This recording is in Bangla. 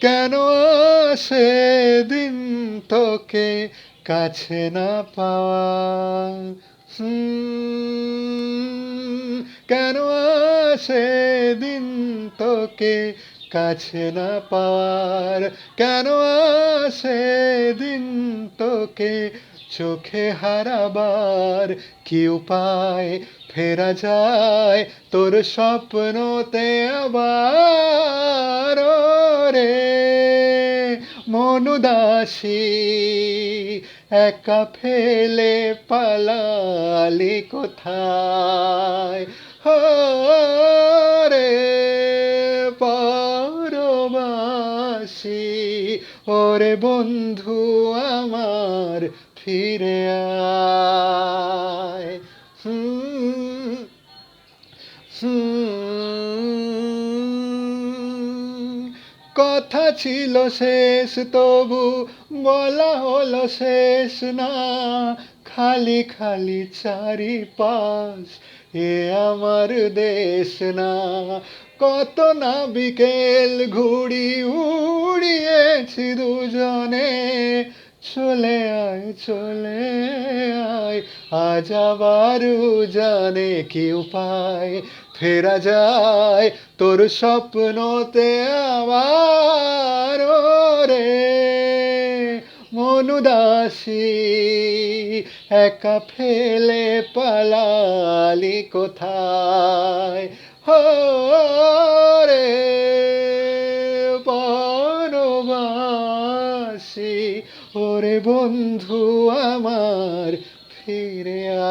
কেন সে দিন তোকে কাছে না পাওয়া? কেন সে দিন তোকে কাছে না পাওয়ার? কেন সে দিন তোকে চোখে হারাবার? কি উপায় ফেরা যায় তোর স্বপ্নতে আবার? ও রে মনুদাসী একা ফেলে পালালি কোথায়? হো রে ওরে বন্ধু আমার ফিরে আয়। হুম হুম, কথা ছিল শেষ, তবু বলা হলো শেষ না। খালি খালি চারি চারিপাশ, এ আমার দেশ না। কত না বিকেল ঘুড়ি উড়িয়েছি দুজনে, চলে আয়, চলে আজ আবার জানে কি উপায়? ফেরা যায় তোর স্বপ্নতে আবার ও রে মনুদাসী একা ফেলে পালালি কোথায়? হো রে পরবাসী ওরে বন্ধু আমার ਫੇਰਿਆ